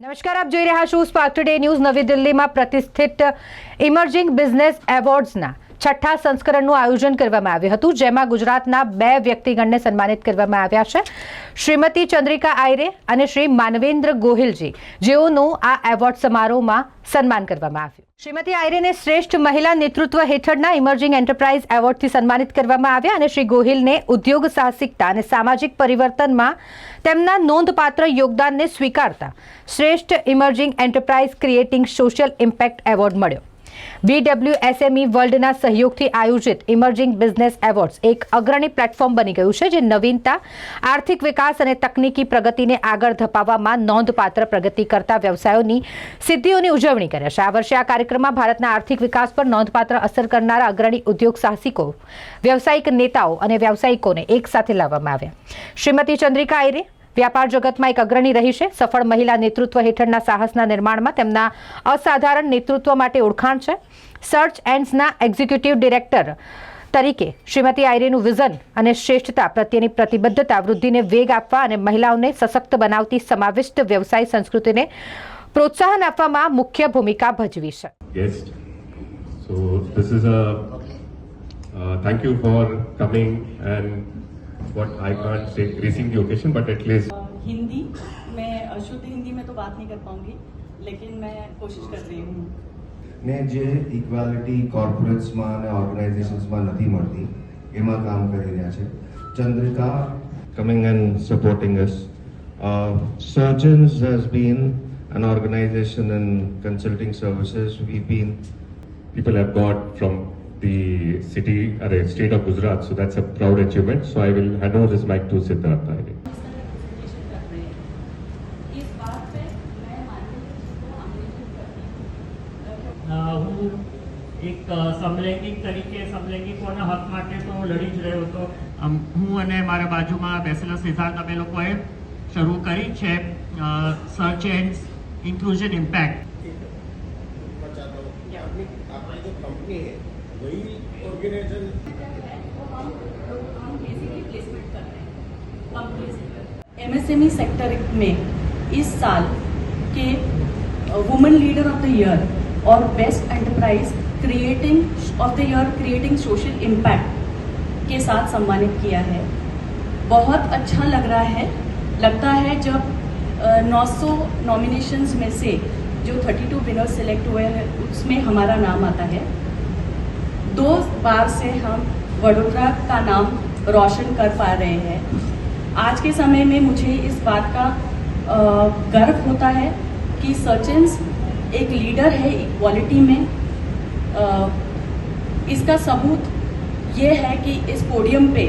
નમસ્કાર આપ જોઈ રહ્યા છો સ્પાર્ક ટુડે ન્યૂઝ નવી દિલ્હીમાં પ્રતિષ્ઠિત ઇમર્જિંગ બિઝનેસ એવોર્ડ્સના છઠ્ઠા સંસ્કરણનું આયોજન કરવામાં આવ્યું હતું, જેમાં ગુજરાતના બે વ્યક્તિગણને સન્માનિત કરવામાં આવ્યા છે. શ્રીમતી ચંદ્રિકા આયરે અને શ્રી માનવેન્દ્ર ગોહિલજી, જેઓનું આ એવોર્ડ સમારોહમાં સન્માન કરવામાં આવ્યું. શ્રીમતી આયરેને શ્રેષ્ઠ મહિલા નેતૃત્વ હેઠળના ઇમર્જિંગ એન્ટરપ્રાઇઝ એવોર્ડથી સન્માનિત કરવામાં આવ્યા અને શ્રી ગોહિલને ઉદ્યોગ સાહસિકતા અને સામાજિક પરિવર્તનમાં તેમના નોંધપાત્ર યોગદાનને સ્વીકારતા શ્રેષ્ઠ emerging enterprise creating social impact award મળ્યો. બીડબ્લ્યુએસએમઈ વર્લ્ડના સહયોગથી આયોજિત ઇમર્જિંગ બિઝનેસ એવોર્ડ્સ એક અગ્રણી પ્લેટફોર્મ બની ગયું છે, જે નવીનતા, આર્થિક વિકાસ અને તકનીકી પ્રગતિને આગળ ધપાવવામાં નોંધપાત્ર પ્રગતિ કરતા વ્યવસાયોની સિદ્ધિઓની ઉજવણી કરે છે. આ વર્ષે આ કાર્યક્રમમાં ભારતના આર્થિક વિકાસ પર નોંધપાત્ર અસર કરનારા અગ્રણી ઉદ્યોગ સાહસિકો, વ્યવસાયિક નેતાઓ અને વ્યવસાયિકોને એક સાથે લાવવામાં આવ્યા. શ્રીમતી ચંદ્રિકા આયરે વ્યાપાર જગતમાં એક અગ્રણી રહી છે. સફળ મહિલા નેતૃત્વ હેઠળના સાહસના નિર્માણમાં તેમના અસાધારણ નેતૃત્વ માટે ઓળખાણ છે. સર્ચ એન્ડ્સના એક્ઝિક્યુટિવ ડિરેક્ટર તરીકે શ્રીમતી આયરેનું વિઝન અને શ્રેષ્ઠતા પ્રત્યેની પ્રતિબદ્ધતા વૃદ્ધિને વેગ આપવા અને મહિલાઓને સશક્ત બનાવતી સમાવિષ્ટ વ્યવસાય સંસ્કૃતિને પ્રોત્સાહન આપવામાં મુખ્ય ભૂમિકા ભજવી છે. Uh, thank you for coming and what I can't say gracing the occasion, but at least Hindi मैं शुद्ध हिंदी में तो बात नहीं कर पाऊंगी लेकिन मैं कोशिश कर रही हूँ ને જે ઇક્વાલિટી કોર્પોરેટ્સમાં અને ઓર્ગેનાઇઝેશન્સમાં નથી મળતી એમાં કામ કરી રહ્યા છે Chandrika coming and supporting us. Uh, Surgeons has been an organization and consulting services. We've been people have got from the city or the state of Gujarat. So that's a proud achievement. So I will hand over this mic to Siddhartha. I think. હું એક સમલૈંગિક તરીકે સમલૈંગિકોના હક માટે તો લડી જ રહ્યો હતો હું અને મારા બાજુમાં બેસેલા સિદ્ધાર્થ અમે લોકોએ શરૂ કરી છે સર્ચ એન્ડ ઇન્ક્લુઝન ઇમ્પેક્ટ આપણે જો કંપની वही ऑर्गेनाइजेशन एमएसएमई सेक्टर में इस साल के women leader of the year और best enterprise creating of the year creating social impact के साथ सम्मानित किया है। बहुत अच्छा लग रहा है। लगता है जब अ, 900 नॉमिनेशंस में से जो 32 विनर्स सिलेक्ट हुए हैं उसमें हमारा नाम आता है। दो बार से हम वडोदरा का नाम रोशन कर पा रहे हैं। आज के समय में मुझे इस बात का गर्व होता है कि सर्चन्स एक लीडर है इक्वालिटी में। इसका सबूत ये है कि इस पोडियम पे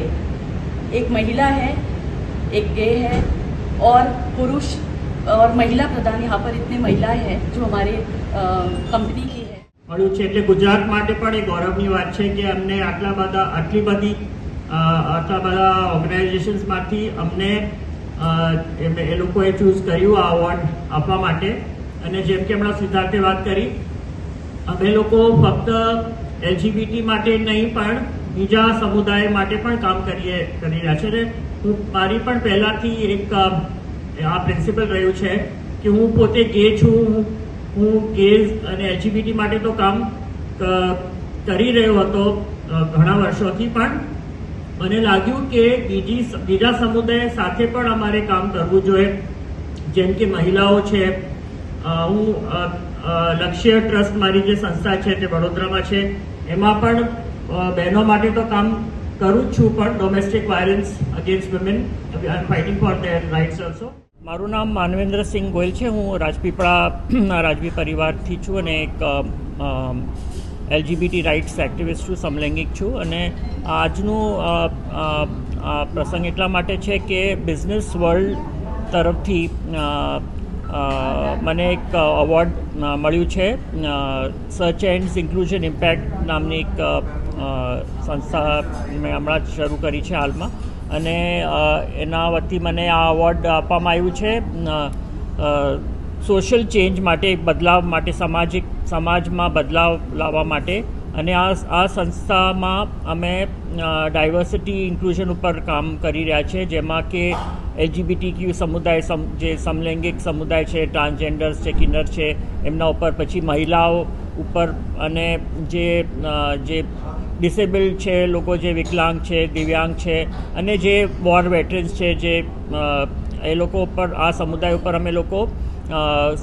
एक महिला है, एक गे है और पुरुष और महिला प्रधान यहाँ पर इतने महिलाएँ हैं जो हमारे कंपनी की મળ્યું છે એટલે ગુજરાત માટે પણ એ ગૌરવની વાત છે કે અમને આટલા બધા, આટલી બધી આટલા બધા ઓર્ગેનાઇઝેશન્સમાંથી અમને એ લોકોએ ચૂઝ કર્યું આ અવોર્ડ આપવા માટે. અને જેમ કે હમણાં સિદ્ધાર્થે વાત કરી, અમે લોકો ફક્ત એલજીબીટી માટે નહીં, પણ બીજા સમુદાય માટે પણ કામ કરીએ, કરી રહ્યા છે. હું, મારી પણ પહેલાથી એક આ પ્રિન્સિપલ રહ્યું છે કે હું પોતે ગે છું, હું- હું ગેઝ અને એલજીબીટી માટે તો કામ કરી રહ્યો હતો ઘણા વર્ષોથી, પણ મને લાગ્યું કે બીજી બીજા સમુદાય સાથે પણ અમારે કામ કરવું જોઈએ. જેમ કે મહિલાઓ છે હું લક્ષ્ય ટ્રસ્ટ મારી જે સંસ્થા છે તે વડોદરામાં છે, એમાં પણ બહેનો માટે તો કામ કરું જ છું, પણ domestic violence against women I fighting for their rights also મારું નામ માનવેન્દ્ર સિંહ ગોયલ છે. હું રાજપીપળા રાજવી પરિવારથી છું અને એક એલજીબીટી રાઇટ્સ એક્ટિવિસ્ટ છું, સમલૈંગિક છું. અને આજનું પ્રસંગ એટલા માટે છે કે બિઝનેસ વર્લ્ડ તરફથી મને એક અવોર્ડ મળ્યું છે. સર્ચ એન્ડ ઇન્ક્લુઝન ઇમ્પેક્ટ નામની એક સંસ્થા મેં હમણાં જ શરૂ કરી છે હાલમાં. અને એના વતી મને આ અવોર્ડ આપવામાં આવ્યું છે. સોશિયલ ચેન્જ માટે, બદલાવ માટે, સામાજિક, સમાજમાં બદલાવ લાવવા માટે. અને આ આ સંસ્થામાં અમે ડાયવર્સિટી ઇન્ક્લુઝન ઉપર કામ કરી રહ્યા છે. જેમાં કે એલજીબીટી ક્યુ સમુદાય સમ, જે સમલૈંગિક સમુદાય છે ટ્રાન્સજેન્ડર્સ છે, કિન્નર છે, એમના ઉપર પછી મહિલાઓ ઉપર અને જે જે ડિસેબલ્ડ છે, લોકો જે વિકલાંગ છે, દિવ્યાંગ છે અને જે વોર વેટરન્સ છે, જે એ લોકો ઉપર, આ સમુદાય ઉપર અમે લોકો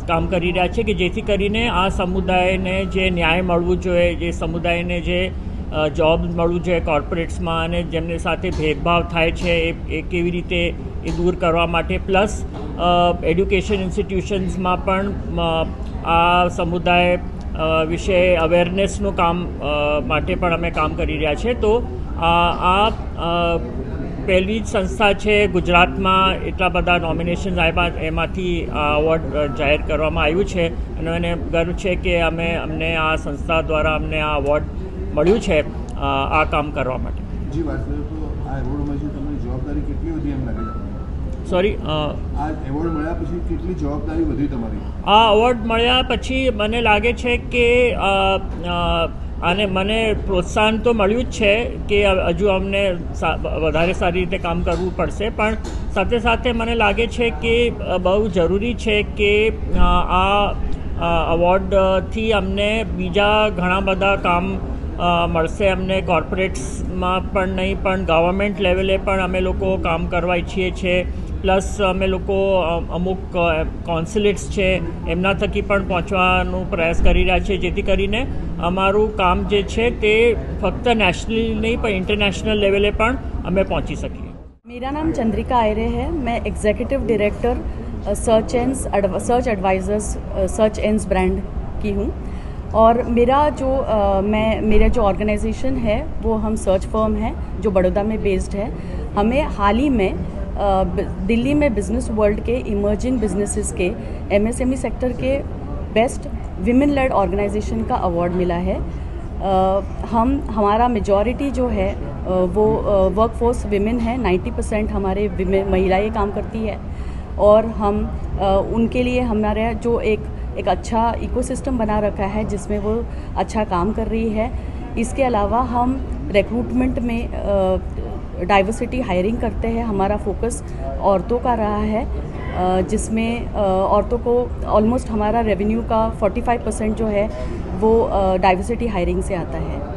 કામ કરી રહ્યા છીએ કે જેથી કરીને આ સમુદાયને જે ન્યાય મળવું જોઈએ, જે સમુદાયને જે જોબ મળવું જોઈએ કોર્પોરેટ્સમાં અને જેમની સાથે ભેદભાવ થાય છે, એ એ કેવી રીતે એ દૂર કરવા માટે પ્લસ એડ્યુકેશન ઇન્સ્ટિટ્યુશન્સમાં પણ આ સમુદાય વિશે અવેરનેસનું કામ માટે પણ અમે કામ કરી રહ્યા છીએ તો આ પહેલી જ સંસ્થા છે ગુજરાતમાં એટલા બધા નોમિનેશન્સ આવ્યા એમાંથી આ અવોર્ડ જાહેર કરવામાં આવ્યું છે. અને મને ગર્વ છે કે અમે, અમને આ સંસ્થા દ્વારા અમને આ અવોર્ડ મળ્યું છે આ કામ કરવા માટે. જી, વાત તો આ એવોર્ડમાં છે તમારી જવાબદારી કેટલી બધી એમ લાગે તમને સોરી આ એવોર્ડ મળ્યા પછી કેટલી જવાબદારી વધી તમારી? આ અવોર્ડ મળ્યા પછી મને લાગે છે કે અ, અ, આને મને પ્રોત્સાહન તો મળ્યું જ છે કે હજુ અમને વધારે સારી રીતે કામ કરવું પડશે પણ સાથે સાથે મને લાગે છે કે બહુ જરૂરી છે કે આ અવોર્ડથી અમને બીજા ઘણા બધા કામ મળશે. અમને કોર્પોરેટ્સમાં પણ નહીં પણ ગવર્મેન્ટ લેવલે પણ અમે લોકો કામ કરવા ઈચ્છીએ છીએ. પ્લસ અમે લોકો અ, અમુક કોન્સ્યુલેટ્સ છે એમના થકી પણ પહોંચવાનો પ્રયાસ કરી રહ્યા છે જેથી કરીને અમારું કામ જે છે તે ફક્ત નેશનલ નહીં પણ ઇન્ટરનેશનલ લેવલે પણ અમે પહોંચી શકીએ मेरा नाम चंद्रिका आयरे है मैं executive director search ends search advisors search ends brand की हूँ और मेरा जो अ, मैं मेरा जो ऑर्गेनाइजेशन है वो हम सर्च फर्म है जो बड़ौदा में बेस्ड है हमें हाल ही में अ, ब- दिल्ली में बिज़नेस वर्ल्ड के इमर्जिंग बिजनेसेस के एमएसएमई सेक्टर के बेस्ट विमेन लेड ऑर्गेनाइजेशन का अवार्ड मिला है। हम, हमारा मेजॉरिटी जो है वो वर्क फोर्स विमेन है। 90 परसेंट हमारे महिलाएँ काम करती है। और हम उनके लिए हमारे जो एक एक अच्छा इकोसिस्टम बना रखा है, जिसमें वो अच्छा काम कर रही है। इसके अलावा हम रिक्रूटमेंट में डाइवर्सिटी हायरिंग करते हैं, हमारा फोकस औरतों का रहा है जिसमें औरतों को ऑलमोस्ट हमारा रेवेन्यू का 45 परसेंट जो है, वो डाइवर्सिटी हायरिंग से आता है।